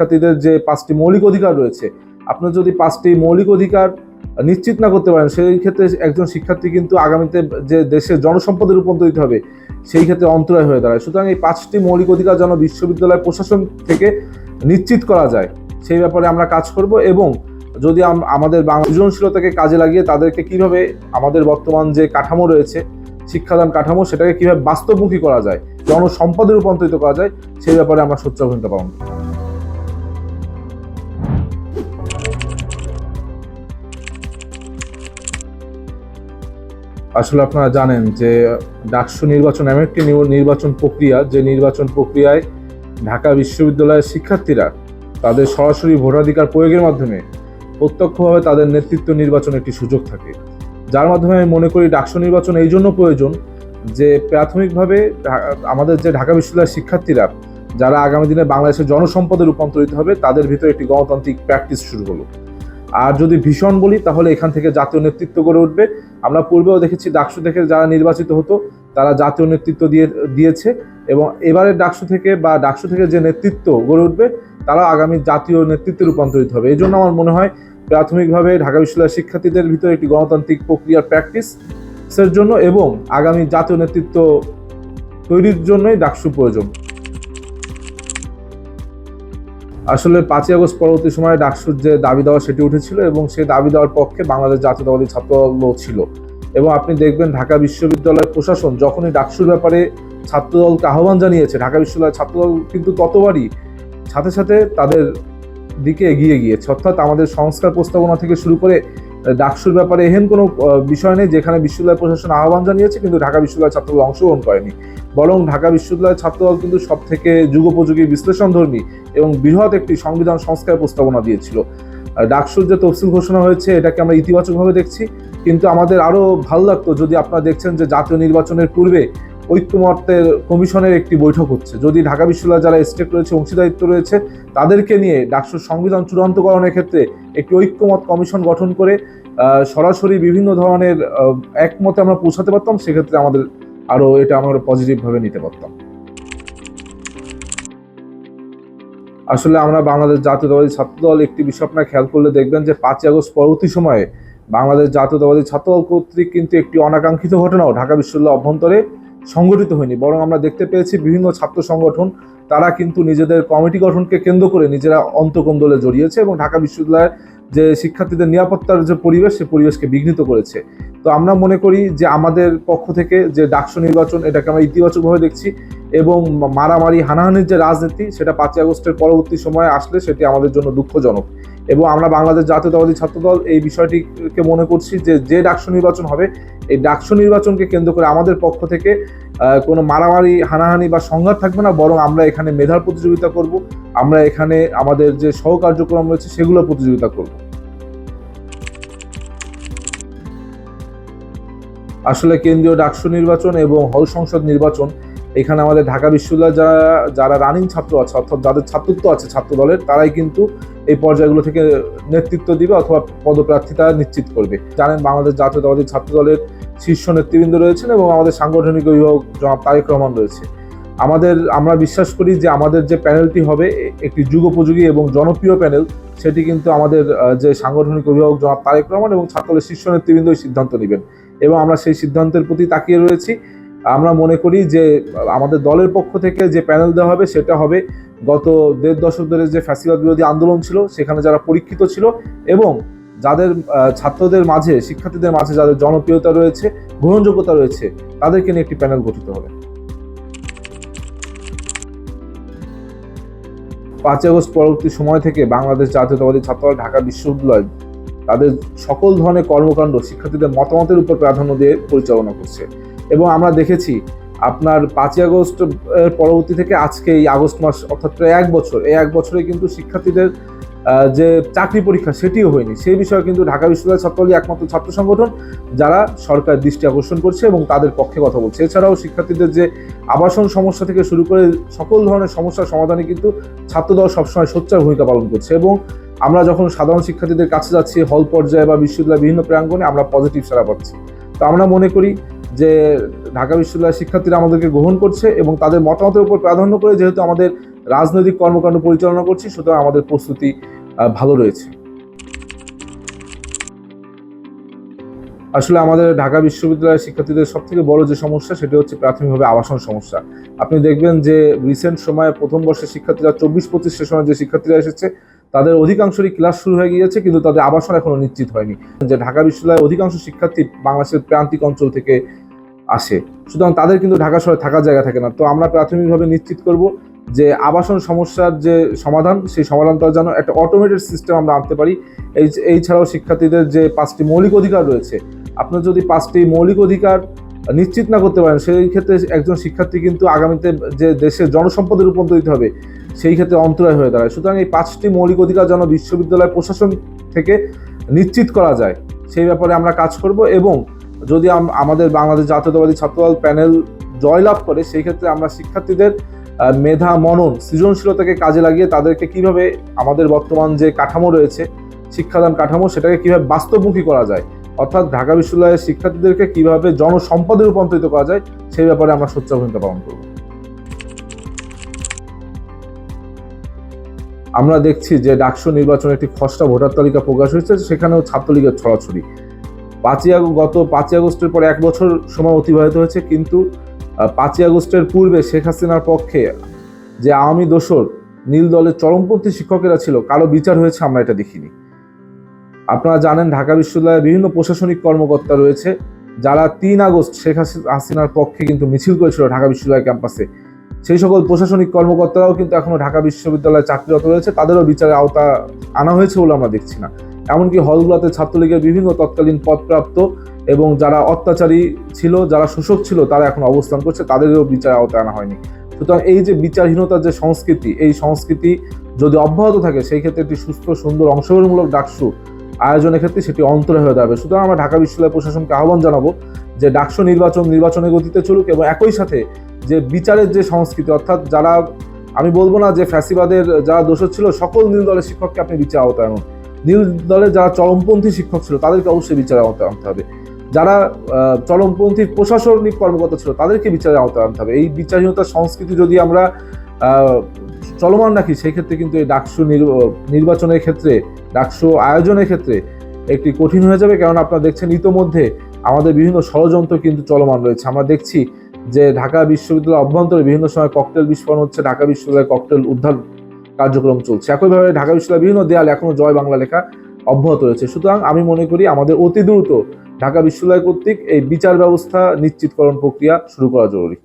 শিক্ষার্থীদের যে পাঁচটি মৌলিক অধিকার রয়েছে, আপনার যদি পাঁচটি মৌলিক অধিকার নিশ্চিত না করতে পারেন, সেই ক্ষেত্রে একজন শিক্ষার্থী কিন্তু আগামীতে যে দেশের জনসম্পদে রূপান্তরিত হবে, সেই ক্ষেত্রে অন্তরায় হয়ে দাঁড়ায় সুতরাং এই পাঁচটি মৌলিক অধিকার যেন বিশ্ববিদ্যালয় প্রশাসন থেকে নিশ্চিত করা যায়, সেই ব্যাপারে আমরা কাজ করব এবং যদি আম- আমাদের বাংলা সৃজনশীলতাকে কাজে লাগিয়ে তাদেরকে কীভাবে আমাদের বর্তমান যে কাঠামো রয়েছে, শিক্ষাদান কাঠামো, সেটাকে কীভাবে বাস্তবমুখী করা যায়, জনসম্পদে রূপান্তরিত করা যায়, সেই ব্যাপারে আমরা সোচ্চার ভূমিকা পালন করব। আসলে আপনারা জানেন যে ডাকসু নির্বাচন এমন একটি নির্বাচন প্রক্রিয়া, যে নির্বাচন প্রক্রিয়ায় ঢাকা বিশ্ববিদ্যালয়ের শিক্ষার্থীরা তাদের সরাসরি ভোটাধিকার প্রয়োগের মাধ্যমে প্রত্যক্ষভাবে তাদের নেতৃত্ব নির্বাচনের একটি সুযোগ থাকে। যার মাধ্যমে আমি মনে করি ডাকসু নির্বাচন এই জন্য প্রয়োজন যে প্রাথমিকভাবে আমাদের যে ঢাকা বিশ্ববিদ্যালয়ের শিক্ষার্থীরা, যারা আগামী দিনে বাংলাদেশের জনসম্পদে রূপান্তরিত হবে, তাদের ভিতরে একটি গণতান্ত্রিক প্র্যাকটিস শুরু হলো। আর যদি ভীষণ বলি, তাহলে এখান থেকে জাতীয় নেতৃত্ব গড়ে উঠবে। আমরা পূর্বেও দেখেছি ডাকসু থেকে যারা নির্বাচিত হতো, তারা জাতীয় নেতৃত্ব দিয়ে, দিয়েছে এবং এবারের ডাকসু থেকে বা ডাকসু থেকে যে নেতৃত্ব গড়ে উঠবে তারা আগামী জাতীয় নেতৃত্বে রূপান্তরিত হবে। এই জন্য আমার মনে হয় প্রাথমিকভাবে ঢাকা বিশ্ববিদ্যালয়ের শিক্ষার্থীদের ভিতরে একটি গণতান্ত্রিক প্রক্রিয়ার প্র্যাকটিসের জন্য এবং আগামী জাতীয় নেতৃত্ব তৈরির জন্যই ডাকসু প্রয়োজন। আসলে পাঁচই আগস্ট পরবর্তী সময়ে ডাকসুর যে দাবি দেওয়া সেটি উঠেছিল এবং সেই দাবি দেওয়ার পক্ষে বাংলাদেশ জাতীয়তাবাদী ছাত্রদলও ছিল। এবং আপনি দেখবেন ঢাকা বিশ্ববিদ্যালয়ের প্রশাসন যখনই ডাকসুর ব্যাপারে ছাত্রদলকে আহ্বান জানিয়েছে, ঢাকা বিশ্ববিদ্যালয়ের ছাত্রদল কিন্তু ততবারই সাথে সাথে তাদের দিকে এগিয়ে গিয়েছে। অর্থাৎ আমাদের সংস্কার প্রস্তাবনা থেকে শুরু করে ডাকসুর ব্যাপারে এহেন কোনো বিষয় নেই যেখানে বিশ্ববিদ্যালয় প্রশাসন আহ্বান জানিয়েছে, কিন্তু ঢাকা বিশ্ববিদ্যালয় ছাত্রদল অংশগ্রহণ করেনি। বরং ঢাকা বিশ্ববিদ্যালয়ের ছাত্রদল কিন্তু সব থেকে যুগোপযোগী বিশ্লেষণধর্মী এবং বৃহৎ একটি সংবিধান সংস্কার প্রস্তাবনা দিয়েছিল। ডাকসুর যে তফসিল ঘোষণা হয়েছে, এটাকে আমরা ইতিবাচকভাবে দেখছি। কিন্তু আমাদের আরও ভালো লাগতো যদি আপনারা দেখছেন যে জাতীয় নির্বাচনের পূর্বে ঐক্যমত্যের কমিশনের একটি বৈঠক হচ্ছে। যদি ঢাকা বিশ্ববিদ্যালয় যারা স্টেক রয়েছে, অংশীদারিত্ব রয়েছে, তাদেরকে নিয়ে ডাকসুর সংবিধান চূড়ান্তকরণের ক্ষেত্রে একটি ঐক্যমত কমিশন গঠন করে সরাসরি বিভিন্ন ধরনের একমতে আমরা পৌঁছাতে পারতাম, সেক্ষেত্রে আমাদের আরও এটা আমরা পজিটিভভাবে নিতে পারতাম। আসলে আমরা বাংলাদেশ জাতীয়তাবাদী ছাত্রদল একটি বিষয় আপনারা খেয়াল করলে দেখবেন যে পাঁচই আগস্ট পরবর্তী সময়ে বাংলাদেশ জাতীয়তাবাদী ছাত্রদল কর্তৃক কিন্তু একটি অনাকাঙ্ক্ষিত ঘটনাও ঢাকা বিশ্ববিদ্যালয় অভ্যন্তরে সংগঠিত হয়নি বরং আমরা দেখতে পেয়েছি বিভিন্ন ছাত্র সংগঠন তারা কিন্তু নিজেদের কমিটি গঠনকে কেন্দ্র করে নিজেরা অন্তকোন্দলে জড়িয়েছে এবং ঢাকা বিশ্ববিদ্যালয়ের যে শিক্ষার্থীদের নিরাপত্তার যে পরিবেশ, সে পরিবেশকে বিঘ্নিত করেছে। তো আমরা মনে করি যে আমাদের পক্ষ থেকে যে ডাকসু নির্বাচন, এটাকে আমরা ইতিবাচকভাবে দেখছি এবং মারামারি, হানাহানির যে রাজনীতি, সেটা পাঁচই আগস্টের পরবর্তী সময়ে আসলে সেটি আমাদের জন্য দুঃখজনক। এবং আমরা বাংলাদেশ জাতীয়তাবাদী ছাত্রদল এই বিষয়টিকে মনে করছি যে যে ডাকসু নির্বাচন হবে, এই ডাকসু নির্বাচনকে কেন্দ্র করে আমাদের পক্ষ থেকে কোনো মারামারি, হানাহানি বা সংঘাত থাকবে না, বরং আমরা এখানে মেধার প্রতিযোগিতা করব। আমরা এখানে আমাদের যে সহকার্যক্রম রয়েছে সেগুলো প্রতিযোগিতা করব। আসলে কেন্দ্রীয় ডাকসু নির্বাচন এবং হল সংসদ নির্বাচন, এখানে আমাদের ঢাকা বিশ্ববিদ্যালয় যারা যারা রানিং ছাত্র আছে, অর্থাৎ যাদের ছাত্রত্ব আছে ছাত্র দলের তারাই কিন্তু এই পর্যায়গুলো থেকে নেতৃত্ব দিবে অথবা পদপ্রার্থিতা নিশ্চিত করবে। জানেন বাংলাদেশ জাতীয়তাবাদী ছাত্র দলের শীর্ষ নেতৃবৃন্দ রয়েছেন এবং আমাদের সাংগঠনিক অভিভাবক জনাব তারেক রহমান রয়েছে। আমাদের, আমরা বিশ্বাস করি যে আমাদের যে প্যানেলটি হবে একটি যুগোপযোগী এবং জনপ্রিয় প্যানেল, সেটি কিন্তু আমাদের যে সাংগঠনিক অভিভাবক জনাব তারেক রহমান এবং ছাত্রদলের শীর্ষ নেতৃবৃন্দই সিদ্ধান্ত নেবেন এবং আমরা সেই সিদ্ধান্তের প্রতি তাকিয়ে রয়েছি। আমরা মনে করি যে, আমাদের দলের পক্ষ থেকে যে প্যানেল দেওয়া হবে, সেটা হবে গত দেড় দশক ধরে যে ফ্যাসিবাদ বিরোধী আন্দোলন ছিল, সেখানে যারা পরীক্ষিত ছিল এবং যাদের ছাত্রদের মাঝে, শিক্ষার্থীদের মাঝে যাদের জনপ্রিয়তা রয়েছে, গ্রহণযোগ্যতা রয়েছে, তাদেরকে নিয়ে একটি প্যানেল গঠিত হবে। পাঁচই আগস্ট পরবর্তী সময় থেকে বাংলাদেশ জাতীয়তাবাদী ছাত্রদল ঢাকা বিশ্ববিদ্যালয় তাদের সকল ধরনের কর্মকাণ্ড শিক্ষার্থীদের মতামতের উপর প্রাধান্য দিয়ে পরিচালনা করছে। এবং আমরা দেখেছি, আপনার পাঁচই আগস্ট পরবর্তী থেকে আজকে এই আগস্ট মাস, অর্থাৎ প্রায় এক বছর, এই এক বছরে কিন্তু শিক্ষার্থীদের যে চাকরি পরীক্ষা সেটিও হয়নি। সেই বিষয়ে কিন্তু ঢাকা বিশ্ববিদ্যালয় ছাত্রলীগ একমাত্র ছাত্র সংগঠন যারা সরকার দৃষ্টি আকর্ষণ করছে এবং তাদের পক্ষে কথা বলছে। এছাড়াও শিক্ষার্থীদের যে আবাসন সমস্যা থেকে শুরু করে সকল ধরনের সমস্যার সমাধানে কিন্তু ছাত্রদল সবসময় সোচ্চার ভূমিকা পালন করছে এবং আমরা যখন সাধারণ শিক্ষার্থীদের কাছে যাচ্ছি, হল পর্যায়ে বা বিশ্ববিদ্যালয়ের বিভিন্ন প্রাঙ্গণে আমরা পজিটিভ সারা পাচ্ছি। তো আমরা মনে করি যে ঢাকা বিশ্ববিদ্যালয়ের শিক্ষার্থীরা আমাদেরকে গ্রহণ করছে এবং তাদের মতামতের উপর প্রাধান্য করে যেহেতু আমাদের রাজনৈতিক কর্মকাণ্ড পরিচালনা করছি, সুতরাং আমাদের প্রস্তুতি ভালো রয়েছে। আসলে আমাদের ঢাকা বিশ্ববিদ্যালয়ের শিক্ষার্থীদের সব থেকে বড় যে সমস্যা, সেটা হচ্ছে প্রাথমিকভাবে আবাসন সমস্যা। আপনি দেখবেন যে রিসেন্ট সময়ে প্রথম বর্ষের শিক্ষার্থীরা চব্বিশ পঁচিশ সেশনে যে শিক্ষার্থীরা এসেছে, তাদের অধিকাংশই ক্লাস শুরু হয়ে গিয়েছে, কিন্তু তাদের আবাসন এখনও নিশ্চিত হয়নি। যে ঢাকা বিশ্ববিদ্যালয়ের অধিকাংশ শিক্ষার্থী বাংলাদেশের প্রান্তিক অঞ্চল থেকে আসে। সুতরাং তাদের কিন্তু ঢাকা শহরে থাকার জায়গা থাকে না। তো আমরা প্রাথমিকভাবে নিশ্চিত করব যে আবাসন সমস্যার যে সমাধান, সেই সমাধানটা যেন একটা অটোমেটেড সিস্টেম আমরা আনতে পারি। এই এই ছাড়াও শিক্ষার্থীদের যে পাঁচটি মৌলিক অধিকার রয়েছে, আপনার যদি পাঁচটি মৌলিক অধিকার নিশ্চিত না করতে পারেন, সেই ক্ষেত্রে একজন শিক্ষার্থী কিন্তু আগামীতে যে দেশের জনসম্পদে রূপান্তরিত হবে, সেই ক্ষেত্রে অন্তরায় হয়ে দাঁড়ায়। সুতরাং এই পাঁচটি মৌলিক অধিকার যেন বিশ্ববিদ্যালয় প্রশাসন থেকে নিশ্চিত করা যায়, সেই ব্যাপারে আমরা কাজ করব এবং যদি আম- আমাদের বাংলাদেশ জাতীয়তাবাদী ছাত্রদল প্যানেল জয়লাভ করে, সেই ক্ষেত্রে আমরা শিক্ষার্থীদের মেধা, মনন, সৃজনশীলতাকে কাজে লাগিয়ে তাদেরকে কীভাবে আমাদের বর্তমান যে কাঠামো রয়েছে, শিক্ষাদান কাঠামো, সেটাকে কীভাবে বাস্তবমুখী করা যায়, অর্থাৎ ঢাকা বিশ্ববিদ্যালয়ের শিক্ষার্থীদেরকে কীভাবে জনসম্পদে রূপান্তরিত করা যায়, সেই ব্যাপারে আমরা সোচ্চার ভূমিকা পালন করব। আমরা দেখছি যে ডাকসু নির্বাচনে একটি খসড়া ভোটার তালিকা প্রকাশ হয়েছে, সেখানেও ছাত্রলীগের ছড়াছড়ি। পাঁচই আগস্ট, গত পাঁচই আগস্টের পর এক বছর সময় অতিবাহিত হয়েছে, কিন্তু পাঁচই আগস্টের পূর্বে শেখ হাসিনার পক্ষে যে আওয়ামী দোসর নীল দলের চরমপন্থী শিক্ষকেরা ছিল, কারও বিচার হয়েছে, আমরা এটা দেখিনি। আপনারা জানেন, ঢাকা বিশ্ববিদ্যালয়ে বিভিন্ন প্রশাসনিক কর্মকর্তা রয়েছে, যারা তিন আগস্ট শেখ হাসি- হাসিনার পক্ষে কিন্তু মিছিল করেছিল ঢাকা বিশ্ববিদ্যালয় ক্যাম্পাসে। সেই সকল প্রশাসনিক কর্মকর্তারাও কিন্তু এখনও ঢাকা বিশ্ববিদ্যালয়ে চাকরিরত রয়েছে, তাদেরও বিচারে আওতা আনা হয়েছে বলে আমরা দেখছি না। এমনকি হলগুলোতে ছাত্রলীগের বিভিন্ন তৎকালীন পদপ্রাপ্ত এবং যারা অত্যাচারী ছিল, যারা শোষক ছিল, তারা এখন অবস্থান করছে, তাদেরও বিচার আওতায় আনা হয়নি। সুতরাং এই যে বিচারহীনতার যে সংস্কৃতি, এই সংস্কৃতি যদি অব্যাহত থাকে, সেই ক্ষেত্রে একটি সুস্থ, সুন্দর, অংশগ্রহণমূলক ডাকসু আয়োজনের ক্ষেত্রে সেটি অন্তরে হয়ে দাঁড়াবে। সুতরাং আমরা ঢাকা বিশ্ববিদ্যালয় প্রশাসনকে আহ্বান জানাব যে ডাকসু নির্বাচন নির্বাচনের গতিতে চলুক এবং একই সাথে যে বিচারের যে সংস্কৃতি, অর্থাৎ যারা, আমি বলব না যে ফ্যাসিবাদের যারা দোষর ছিল, সকল নীল দলের শিক্ষককে আপনি বিচার আওতায় আনুন। নীল দলের যারা চরমপন্থী শিক্ষক ছিল, তাদেরকে অবশ্যই বিচারে আওতায় আনতে হবে। যারা চরমপন্থী প্রশাসনিক কর্মকর্তা ছিল, তাদেরকে বিচারে আওতায় আনতে হবে। এই বিচারহীনতার সংস্কৃতি যদি আমরা চলমান রাখি সেই ক্ষেত্রে কিন্তু এই ডাকসু নির- নির্বাচনের ক্ষেত্রে, ডাকসু আয়োজনের ক্ষেত্রে একটি কঠিন হয়ে যাবে। কারণ আপনারা দেখছেন ইতোমধ্যে আমাদের বিভিন্ন ষড়যন্ত্র কিন্তু চলমান রয়েছে। আমরা দেখছি যে ঢাকা বিশ্ববিদ্যালয় অভ্যন্তরে বিভিন্ন সময় ককটেল বিস্ফোরণ হচ্ছে। ঢাকা বিশ্ববিদ্যালয়ে ককটেল উদ্ধার কার্যক্রম চলছে। একইভাবে ঢাকা বিশ্ববিদ্যালয়ের বিভিন্ন দেয়াল এখনও জয় বাংলা লেখা অব্যাহত রয়েছে। সুতরাং আমি মনে করি আমাদের অতি দ্রুত ঢাকা বিশ্ববিদ্যালয় কর্তৃক এই বিচার ব্যবস্থা নিশ্চিতকরণ প্রক্রিয়া শুরু করা জরুরি।